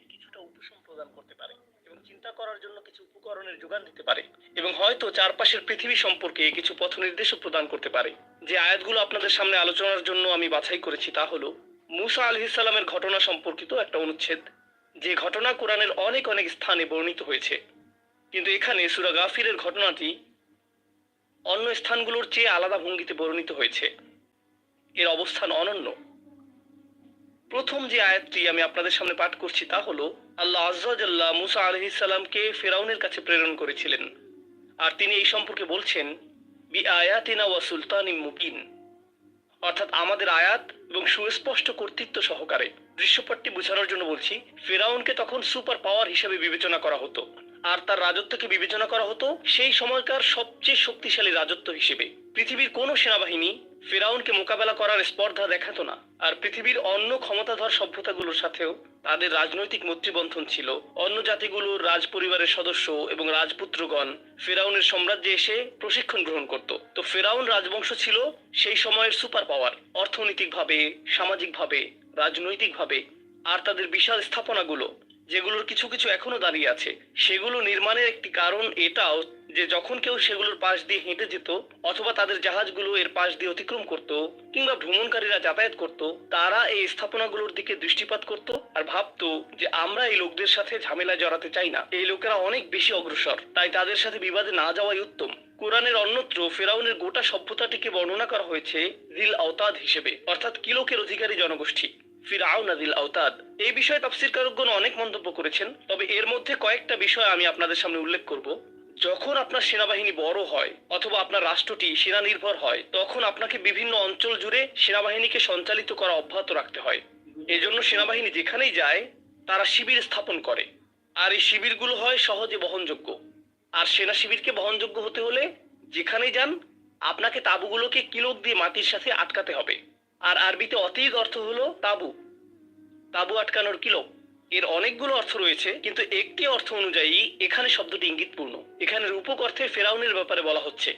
কিছুটা উপশম প্রদান করতে পারে এবং চিন্তা করার জন্য কিছু উপকরণের যোগান দিতে পারে এবং হয়তো চারপাশের পৃথিবী সম্পর্কে কিছু পথ নির্দেশও প্রদান করতে পারে। যে আয়াতগুলো আপনাদের সামনে আলোচনার জন্য আমি বাছাই করেছি তা হলো, মুসা আলহিসাল্লামের ঘটনা সম্পর্কিত একটা অনুচ্ছেদ, যে ঘটনা কোরআনের অনেক অনেক স্থানে বর্ণিত হয়েছে। কিন্তু এখানে সুরা গাফিরের ঘটনাটি অন্য স্থানগুলোর চেয়ে আলাদা ভঙ্গিতে বর্ণিত হয়েছে। এর অবস্থান অনন্য। প্রথম যে আয়াতটি আমি আপনাদের সামনে পাঠ করছি তা হলো, আল্লাহ আজ্লাহ মুসা আলহিসাল্লামকে ফেরাউনের কাছে প্রেরণ করেছিলেন। আর তিনি এই সম্পর্কে বলছেন, বি আয়াতিনা ওয়া সুলতান মুবিন। অর্থাৎ আমাদের আয়াত এবং সুস্পষ্ট কর্তৃত্ব সহকারে দৃশ্যপটটি বোঝানোর জন্য বলছি, ফেরাউনকে তখন সুপার পাওয়ার হিসেবে বিবেচনা করা হতো। আর তার রাজত্বকে বিবেচনা করা হতো সেই সময়কার সবচেয়ে শক্তিশালী রাজত্ব হিসেবে। পৃথিবীর কোনো সেনাবাহিনী ফেরাউনকে মোকাবেলা করার স্পর্ধা দেখাতো না। আর পৃথিবীর অন্য ক্ষমতাধর সভ্যতাগুলোর সাথেও তাদের রাজনৈতিক মৈত্রীবন্ধন ছিল। অন্য জাতিগুলোর রাজ পরিবারের সদস্য এবং রাজপুত্রগণ ফেরাউনের সাম্রাজ্যে এসে প্রশিক্ষণ গ্রহণ করত। তো ফেরাউন রাজবংশ ছিল সেই সময়ের সুপার পাওয়ার। অর্থনৈতিকভাবে, সামাজিকভাবে, রাজনৈতিকভাবে, আর তাদের বিশাল স্থাপনাগুলো যেগুলোর কিছু কিছু এখনও দাঁড়িয়ে আছে, সেগুলো নির্মাণের একটি কারণ এটাও যে যখন কেউ সেগুলোর পাশ দিয়ে হেঁটে যেত অথবা তাদের জাহাজগুলো এর পাশ দিয়ে অতিক্রম করত কিংবা ভ্রমণকারীরা যাতায়াত করত, তারা এই স্থাপনাগুলোর দিকে দৃষ্টিপাত করত আর ভাবতো যে আমরা এই লোকদের সাথে ঝামেলায় জড়াতে চাই না। এই লোকেরা অনেক বেশি অগ্রসর, তাই তাদের সাথে বিবাদে না যাওয়াই উত্তম। কোরআনের অন্যত্র ফেরাউনের গোটা সভ্যতাটিকে বর্ণনা করা হয়েছে দিল আওতাদ হিসেবে, অর্থাৎ কিলোকের অধিকারী জনগোষ্ঠী। এই বিষয়ে অনেক মন্তব্য করেছেন, তবে এর মধ্যে কয়েকটা বিষয় আমি আপনাদের সামনে উল্লেখ করব। যখন আপনার সেনাবাহিনী বড় হয় অথবা আপনার রাষ্ট্রটি সেনা নির্ভর হয়, তখন আপনাকে বিভিন্ন অঞ্চল জুড়ে সেনাবাহিনীকে সঞ্চালিত করা অব্যাহত রাখতে হয়। এজন্য সেনাবাহিনী যেখানেই যায়, তারা শিবির স্থাপন করে। আর এই শিবিরগুলো হয় সহজে বহনযোগ্য। আর সেনা শিবিরকে বহনযোগ্য হতে হলে যেখানেই যান, আপনাকে তাঁবুগুলোকে কিলোক দিয়ে মাটির সাথে আটকাতে হবে। আর আরবিতে অতীত অর্থ হলো তাঁবু। তাঁবু আটকানোর কিলো এর অনেকগুলো অর্থ রয়েছে, কিন্তু একটি অর্থ অনুযায়ী এখানে শব্দটি ইঙ্গিতপূর্ণ। এখানে রূপক অর্থে ফেরাউনের ব্যাপারে বলা হচ্ছে।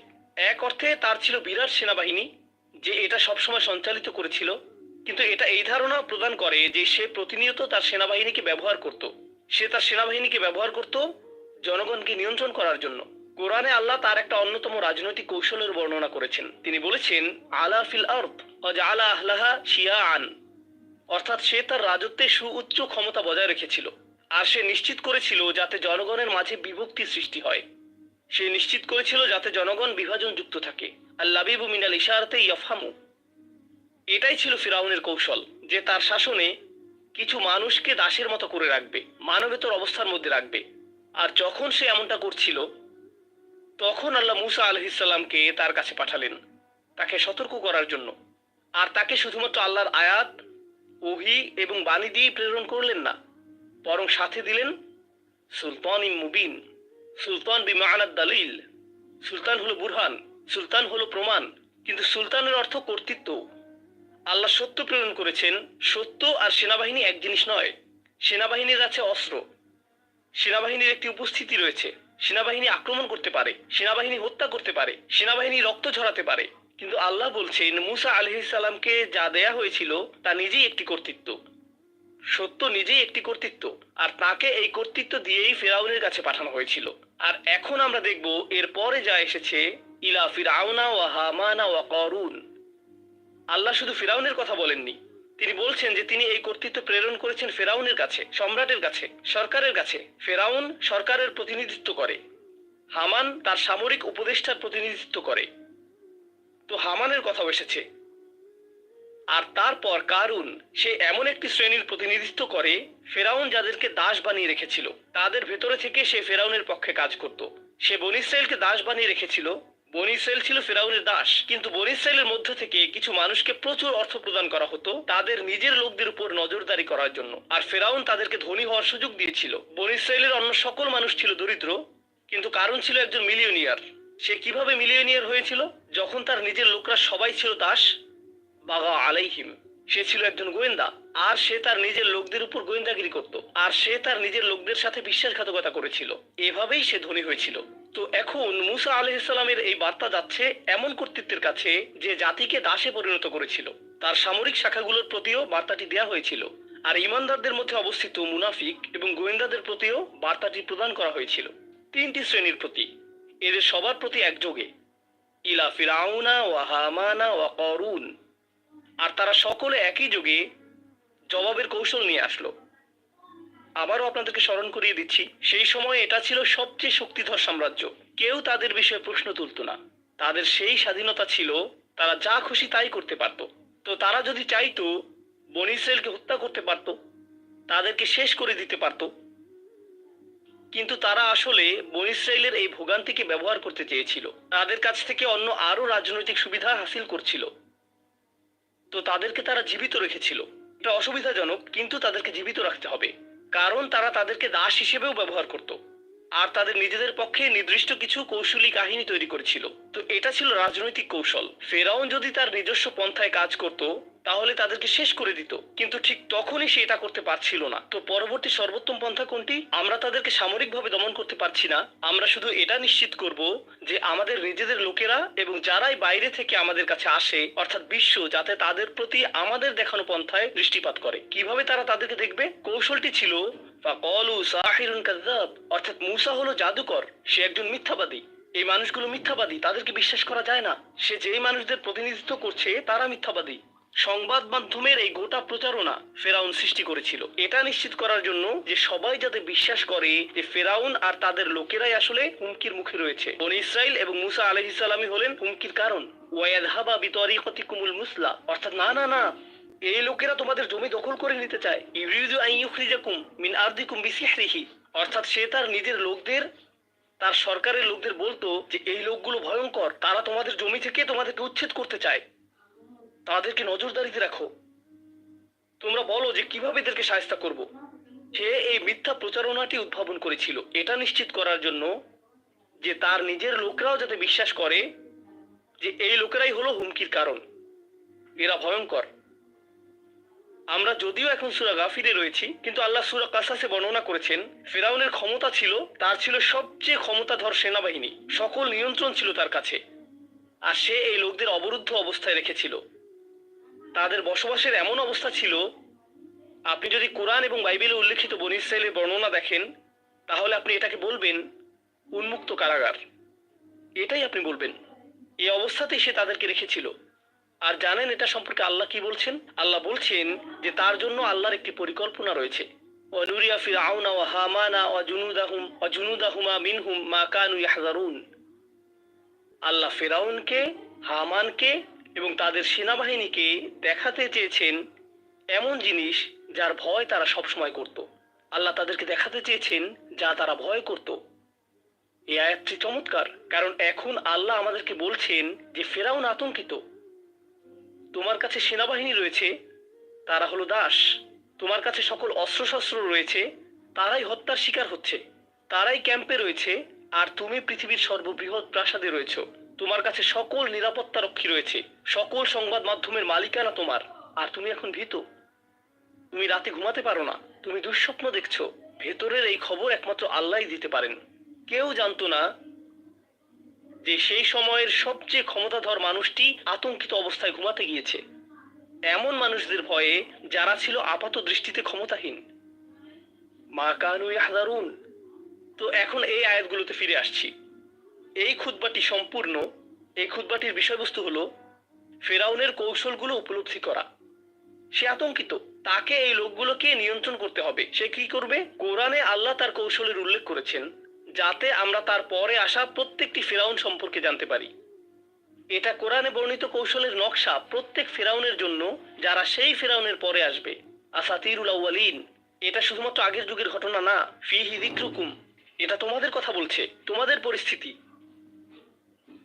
এক অর্থে তার ছিল বিরাট সেনাবাহিনী, যে এটা সবসময় সঞ্চালিত করেছিল, কিন্তু এটা এই ধারণা প্রদান করে যে সে প্রতিনিয়ত তার সেনাবাহিনীকে ব্যবহার করত। সে তার সেনাবাহিনীকে ব্যবহার করত জনগণকে নিয়ন্ত্রণ করার জন্য। কোরআনে আল্লাহ তার একটা অন্যতম রাজনৈতিক কৌশলের বর্ণনা করেছেন। তিনি বলেছেন, আলা ফিল আর্দ আলা আহলাহা শিয়া আন অর্থাৎ সে তার রাজত্বে সুউচ্চ ক্ষমতা বজায় রেখেছিল। আর সে নিশ্চিত করেছিল যাতে জনগণের মাঝে বিভক্তি সৃষ্টি হয়। সে নিশ্চিত করেছিল যাতে জনগণ বিভাজন যুক্ত থাকে। আল্লাবিবু মিনাল ইশারাতে ইয়াফহামু। এটাই ছিল ফিরাউনের কৌশল, যে তার শাসনে কিছু মানুষকে দাসের মতো করে রাখবে, মানবেতর অবস্থার মধ্যে রাখবে। আর যখন সে এমনটা করছিল তখন আল্লাহ মুসা আলহিসাল্লামকে তার কাছে পাঠালেন তাকে সতর্ক করার জন্য। আর তাকে শুধুমাত্র আল্লাহর আয়াত, ওহি এবং বাণী দিয়ে প্রেরণ করলেন না, বরং সাথে দিলেন সুলতান ইম মুবিন, সুলতান বিমানাত দালিল, সুলতান হলো বুরহান, সুলতান হলো প্রমাণ, কিন্তু সুলতানের অর্থ কর্তৃত্ব। আল্লাহ সত্য প্রেরণ করেছেন, সত্য আর সেনাবাহিনী এক জিনিস নয়, সেনাবাহিনীর আছে অস্ত্র। সেনাবাহিনীর একটি উপস্থিতি রয়েছে। সেনাবাহিনী আক্রমণ করতে পারে, সেনাবাহিনী হত্যা করতে পারে, সেনাবাহিনী রক্ত ঝরাতে পারে। কিন্তু আল্লাহ বলছেন, মুসা আলহিসাল্লামকে যা দেয়া হয়েছিল, তা নিজেই একটি কর্তৃত্ব। সত্য নিজেই একটি কর্তৃত্ব, আর তাকে এই কর্তৃত্ব দিয়েই ফেরাউনের কাছে পাঠানো হয়েছিল। আর এখন আমরা দেখব, এর পরে যা এসেছে, ইলা ফিরাউনা ওয়া হামানা ওয়া করুন। আল্লাহ শুধু ফিরাউনের কথা বলেননি তিনি বলছেন যে তিনি এই কর্তৃত্ব প্রেরণ করেছেন ফেরাউনের কাছে, সম্রাটের কাছে, সরকারের কাছে। ফেরাউন সরকারের প্রতিনিধিত্ব করে। হামান তার সামরিক উপদেষ্টার প্রতিনিধিত্ব করে। তো হামানের কথা এসেছে। আর তারপর কারুন, সে এমন একটি শ্রেণির প্রতিনিধিত্ব করে, ফেরাউন যাদেরকে দাস বানিয়ে রেখেছিল, তাদের ভেতরে থেকে সে ফেরাউনের পক্ষে কাজ করত। সে বনিসাইলকে দাস বানিয়ে রেখেছিল বনিসাইল ছিল ফেরাউনের দাস। কিন্তু বনিসাইলের মধ্য থেকে কিছু মানুষকে প্রচুর অর্থ প্রদান করা হতো তাদের নিজের লোকদের উপর নজরদারি করার জন্য। আর ফেরাউন তাদেরকে ধনী হওয়ার সুযোগ দিয়েছিল। বনিসাইলের অন্য সকল মানুষ ছিল দরিদ্র, কিন্তু কারণ ছিল একজন মিলিয়নিয়ার। সে কীভাবে মিলিয়নিয়ার হয়েছিল? যখন তার নিজের লোকরা সবাই ছিল দাস, বাগা আলাইহিম। সে ছিল একজন গোয়েন্দা, আর সে তার নিজের লোকদের উপর গোয়েন্দাগিরি করত। আর সে তার নিজের লোকদের সাথে বিশ্বাসঘাতকতা করেছিল। এভাবেই সে ধনী হয়েছিল। তো এখন মুসা আলহিসাল্লামের এই বার্তা যাচ্ছে এমন কর্তৃত্বের কাছে যে জাতিকে দাসে পরিণত করেছিল। তার সামরিক শাখাগুলোর প্রতিও বার্তাটি দেয়া হয়েছিল। আর ইমানদারদের মধ্যে অবস্থিত মুনাফিক এবং গোয়েন্দাদের প্রতিও বার্তাটি প্রদান করা হয়েছিল। তিনটি শ্রেণির প্রতি। এদের সবার প্রতি একযোগে। ইলা ফিরাউনা ওয়া হামানা ওয়া করুন। আর তারা সকলে একই যোগে জবাবের কৌশল নিয়ে আসলো। আবারও আপনাদেরকে স্মরণ করিয়ে দিচ্ছি, সেই সময় এটা ছিল সবচেয়ে শক্তিধর সাম্রাজ্য। কেউ তাদের বিষয়ে প্রশ্ন তুলতো না। তাদের সেই স্বাধীনতা ছিল, তারা যা খুশি তাই করতে পারত। তো তারা যদি চাইতো, বন ইসরায়েলকে হত্যা করতে পারত, তাদেরকে শেষ করে দিতে পারত। কিন্তু তারা আসলে বন ইসরায়েলের এই ভোগান্তিকে ব্যবহার করতে চেয়েছিল। তাদের কাছ থেকে অন্য আরও রাজনৈতিক সুবিধা হাসিল করছিল। তো তাদেরকে তারা জীবিত রেখেছিল। এটা অসুবিধাজনক, কিন্তু তাদেরকে জীবিত রাখতে হবে। কারণ তারা তাদেরকে দাস হিসেবেও ব্যবহার করত। আর তাদের নিজেদের পক্ষে নির্দিষ্ট কিছু কৌশলী কাহিনী তৈরি করেছিল। তো এটা ছিল রাজনৈতিক কৌশল। ফেরাউন যদি তার নিজস্ব পন্থায় কাজ করত, তাহলে তাদেরকে শেষ করে দিত। কিন্তু ঠিক তখনই সে এটা করতে পারছিল না। তো পরবর্তী সর্বোত্তম পন্থা কোনটি? আমরা তাদেরকে সামরিকভাবে দমন করতে পারছি না। আমরা শুধু এটা নিশ্চিত করব যে আমাদের নিজেদের লোকেরা এবং যারাই বাইরে থেকে আমাদের কাছে আসে, অর্থাৎ বিশ্ব, যাতে তাদের প্রতি আমাদের দেখানো পন্থায় দৃষ্টিপাত করে। কীভাবে তারা তাদেরকে দেখবে? কৌশলটি ছিল ফাকালু সাহিরুন কাযযাব। অর্থাৎ মূসা হলো জাদুকর, সে একজন মিথ্যাবাদী। এই মানুষগুলো মিথ্যাবাদী, তাদেরকে বিশ্বাস করা যায় না। সে যেই মানুষদের প্রতিনিধিত্ব করছে, তারা মিথ্যাবাদী। সংবাদ মাধ্যমের এই গোটা প্রচারণা ফেরাউন সৃষ্টি করেছিল। এটা নিশ্চিত করার জন্য যে সবাই যাতে বিশ্বাস করে যে ফেরাউন আর তাদের লোকেরাই আসলে হুমকির মুখে রয়েছে। বনি ইসরাইল এবং মুসা আলহিসাল্লামই হলেন হুমকির কারণ। ওয়াদহাবা বিতরিকতিকুমুল মুসলা। অর্থাৎ না না না এই লোকেরা তোমাদের জমি দখল করে নিতে চায়। মিন অর্থাৎ সে তার নিজের লোকদের, তার সরকারের লোকদের বলতো যে, এই লোকগুলো ভয়ঙ্কর। তারা তোমাদের জমি থেকে তোমাদেরকে উচ্ছেদ করতে চায়। তাদেরকে নজরদারিতে রাখো। তোমরা বলো যে, কীভাবে এদেরকে সাহায্য করব? সে এই মিথ্যা প্রচারণাটি উদ্ভাবন করেছিল। এটা নিশ্চিত করার জন্য যে, তার নিজের লোকরাও যাতে বিশ্বাস করে যে, এই লোকেরাই হলো হুমকির কারণ। এরা ভয়ঙ্কর। আমরা যদিও এখন সুরা গাফিরে রয়েছি, কিন্তু আল্লাহ সুরা কাসাসে বর্ণনা করেছেন, ফেরাউনের ক্ষমতা ছিল, তার ছিল সবচেয়ে ক্ষমতাধর সেনাবাহিনী, সকল নিয়ন্ত্রণ ছিল তার কাছে, আর সে এই লোকদের অবরুদ্ধ অবস্থায় রেখেছিল। তাদের বসবাসের এমন অবস্থা ছিল, আপনি যদি কোরআন এবং বাইবেলে উল্লেখিত বনি ইসরায়েলের বর্ণনা দেখেন, তাহলে আপনি এটাকে বলবেন, উন্মুক্ত কারাগার। এটাই আপনি বলবেন। এই অবস্থাতেই সে তাদেরকে রেখেছিল। আর জানেন এটা সম্পর্কে আল্লাহ কি বলছেন? আল্লাহ বলছেন যে তার জন্য আল্লাহর একটি পরিকল্পনা রয়েছে। আল্লাহ ফেরাউনকে, হামানকে এবং তাদের সেনাবাহিনীকে দেখাতে চেয়েছেন এমন জিনিস যার ভয় তারা সবসময় করত। আল্লাহ তাদেরকে দেখাতে চেয়েছেন যা তারা ভয় করত। এই আয়াতটি চমৎকার, কারণ এখন আল্লাহ আমাদেরকে বলছেন যে ফেরাউন আতঙ্কিত। তোমার কাছে সেনাবাহিনী রয়েছে, তারা হলো দাস। তোমার কাছে সকল অস্ত্রশস্ত্র রয়েছে, তারাই হত্যার শিকার হচ্ছে। তারাই ক্যাম্পে রয়েছে, আর তুমি পৃথিবীর সর্ববৃহৎ প্রাসাদে রয়েছো। তোমার কাছে সকল নিরাপত্তা রক্ষী রয়েছে, সকল সংবাদ মাধ্যমের মালিকানা তোমার। আর তুমি এখন ভীত। তুমি রাতে ঘুমাতে পারো না। তুমি দুঃস্বপ্ন দেখছ। ভেতরের এই খবর একমাত্র আল্লাহই দিতে পারেন। কেউ জানতো না যে সেই সময়ের সবচেয়ে ক্ষমতাধর মানুষটি আতঙ্কিত অবস্থায় ঘুমাতে গিয়েছে। এমন মানুষদের ভয়ে যারা ছিল আপাত দৃষ্টিতে ক্ষমতাহীন। মা কানু হাজারুন তো এখন এই আয়াতগুলোতে ফিরে আসছি। এই খুতবাটি সম্পূর্ণ, এই খুতবাটির বিষয়বস্তু হলো ফেরাউনের কৌশলগুলো উপলব্ধি করা। সে আতঙ্কিত, তাকে এই লোকগুলোকে নিয়ন্ত্রণ করতে হবে। সে কি করবে? কোরআনে আল্লাহ তার কৌশলের উল্লেখ করেছেন যাতে আমরা তার পরে আসা প্রত্যেকটি ফেরাউন সম্পর্কে জানতে পারি। এটা কোরআনে বর্ণিত কৌশলের নকশা প্রত্যেক ফেরাউনের জন্য, যারা সেই ফেরাউনের পরে আসবে। আসাতিরুল আউয়ালিন, এটা শুধুমাত্র আগের যুগের ঘটনা না, ফিহি যিকরুকুম, এটা তোমাদের কথা বলছে, তোমাদের পরিস্থিতি।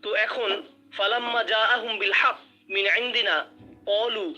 তো এখন, ফালাম্মা যা আহুম বিল হাক মিন ইন্দিনা অলু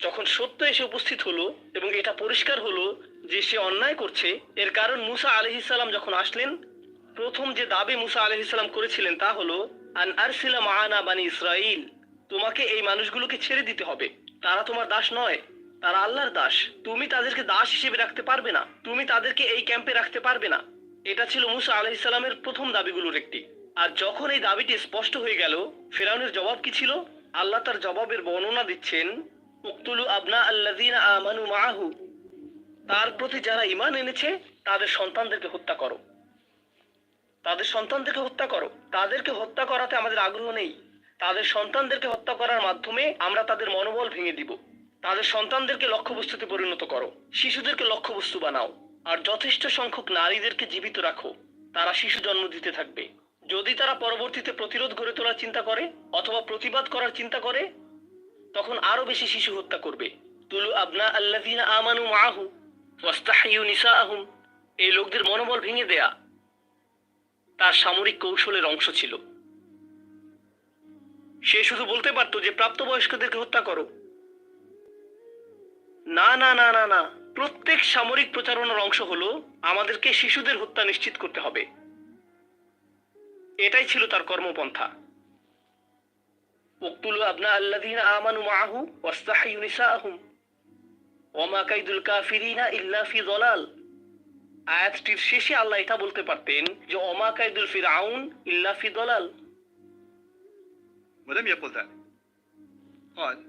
যখন সত্য এসে উপস্থিত হলো এবং এটা পরিষ্কার হলো যে সে অন্যায় করছে, এর কারণ মুসা আলহিসাল্লাম যখন আসলেন প্রথম যে দাবি মুসা আলহিসাল্লাম করেছিলেন তা হলো, আন আরসিলা মাআনা বানি ইসরাইল তোমাকে এই মানুষগুলোকে ছেড়ে দিতে হবে। তারা তোমার দাস নয়, তারা আল্লাহর দাস। তুমি তাদেরকে দাস হিসেবে রাখতে পারবে না, তুমি তাদেরকে এই ক্যাম্পে রাখতে পারবে না। এটা ছিল মুসা আলহিসাল্লামের প্রথম দাবিগুলোর একটি। আর যখন এই দাবিটি স্পষ্ট হয়ে গেল, ফেরাউনের জবাব কি ছিল? আল্লাহ তার জবাবের বর্ণনা দিচ্ছেন, উক্তুলু আবনা আল্লাযীনা আমানু মাআহু। তার প্রতি যারা ইমান এনেছে, তাদের সন্তানদেরকে হত্যা করো। তাদের সন্তানদেরকে হত্যা করো। তাদেরকে হত্যা করাতে আমাদের আগ্রহ নেই। তাদের সন্তানদেরকে হত্যা করার মাধ্যমে আমরা তাদের মনোবল ভেঙে দিব। তাদের সন্তানদেরকে লক্ষ্যবস্তুতে পরিণত করো। শিশুদেরকে লক্ষ্যবস্তু বানাও। আর যথেষ্ট সংখ্যক নারীদেরকে জীবিত রাখো। তারা শিশু জন্ম দিতে থাকবে। যদি তারা পরবর্তীতে প্রতিরোধ গড়ে তোলার চিন্তা করে অথবা প্রতিবাদ করার চিন্তা করে, তখন আরও বেশি শিশু হত্যা করবে। তুলু আবনা আল্লাযিনা আমানু মাহু মাআহু, ওয়াস্তাহিয়ু নিসাআহুম। এই লোকদের মনোবল ভেঙে দেয়া। তার সামরিক কৌশলের অংশ ছিল। সে শুধু বলতে পারতো যে, প্রাপ্তবয়স্কদেরকে হত্যা করো। না না না না না। প্রত্যেক সামরিক প্রচারণার অংশ হলো, আমাদেরকে শিশুদের হত্যা নিশ্চিত করতে হবে। এটাই ছিল তার কর্মপন্থা। উক্তুলু আবনা আল্লাযীনা আমানু মাআহু ওয়াস্তাহিয়ু নিসাআহুম। ওমা কাইদুল কাফিরিনা ইল্লা ফি যালাল আয়াতটির শেষে আল্লাহ এটা বলতে পারতেন যে ওমা কাইদুল ফিরআউন ইল্লা ফি দালাল ولم يقل ذلك قال